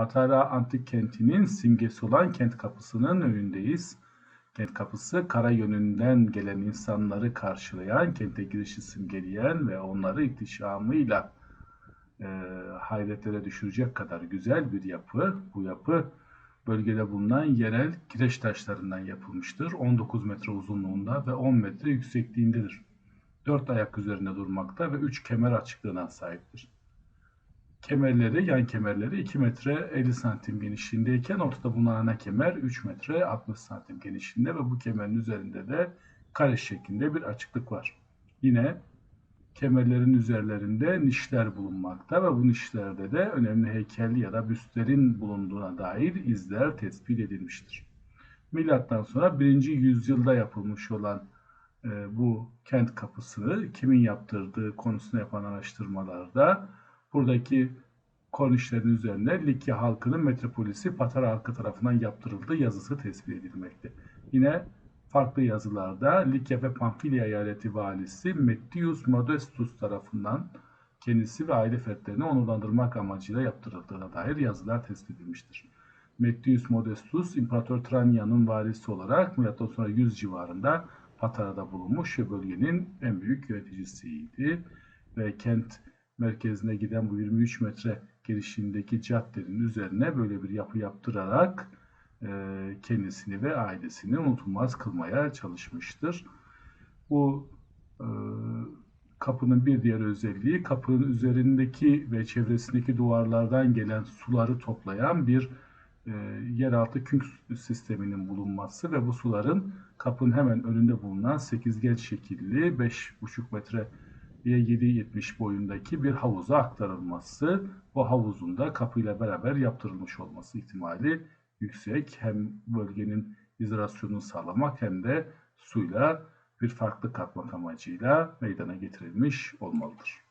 Patara Antik Kenti'nin simgesi olan kent kapısının önündeyiz. Kent kapısı kara yönünden gelen insanları karşılayan, kente girişi simgeleyen ve onları ihtişamıyla e, hayretlere düşürecek kadar güzel bir yapı. Bu yapı bölgede bulunan yerel kireç taşlarından yapılmıştır. 19 metre uzunluğunda ve 10 metre yüksekliğindedir. 4 ayak üzerinde durmakta ve 3 kemer açıklığına sahiptir. Kemerleri, yan kemerleri 2 metre 50 santim genişliğindeyken ortada bulunan ana kemer 3 metre 60 santim genişliğinde ve bu kemerin üzerinde de kare şeklinde bir açıklık var. Yine kemerlerin üzerlerinde nişler bulunmakta ve bu nişlerde de önemli heykel ya da büstlerin bulunduğuna dair izler tespit edilmiştir. Milattan sonra 1. yüzyılda yapılmış olan e, bu kent kapısını kimin yaptırdığı konusunda yapan araştırmalarda buradaki kornişlerin üzerine Likya halkının metropolisi Patara halkı tarafından yaptırıldığı yazısı tespit edilmekte. Yine farklı yazılarda Likya ve Pamfilya eyaleti valisi Mettius Modestus tarafından kendisi ve aile fertlerini onurlandırmak amacıyla yaptırıldığına dair yazılar tespit edilmiştir. Mettius Modestus, İmparator Tranya'nın valisi olarak M.Ö. sonra 100 civarında Patara'da bulunmuş ve bölgenin en büyük yöneticisiydi. Ve kent merkezine giden bu 23 metre girişindeki caddenin üzerine böyle bir yapı yaptırarak e, kendisini ve ailesini unutulmaz kılmaya çalışmıştır. Bu e, kapının bir diğer özelliği kapının üzerindeki ve çevresindeki duvarlardan gelen suları toplayan bir e, yeraltı künk sisteminin bulunması ve bu suların kapının hemen önünde bulunan sekizgen şekilli 5,5 metre 7.70 boyundaki bir havuza aktarılması, bu havuzun da kapıyla beraber yaptırılmış olması ihtimali yüksek. Hem bölgenin izolasyonunu sağlamak hem de suyla bir farklı katmak amacıyla meydana getirilmiş olmalıdır.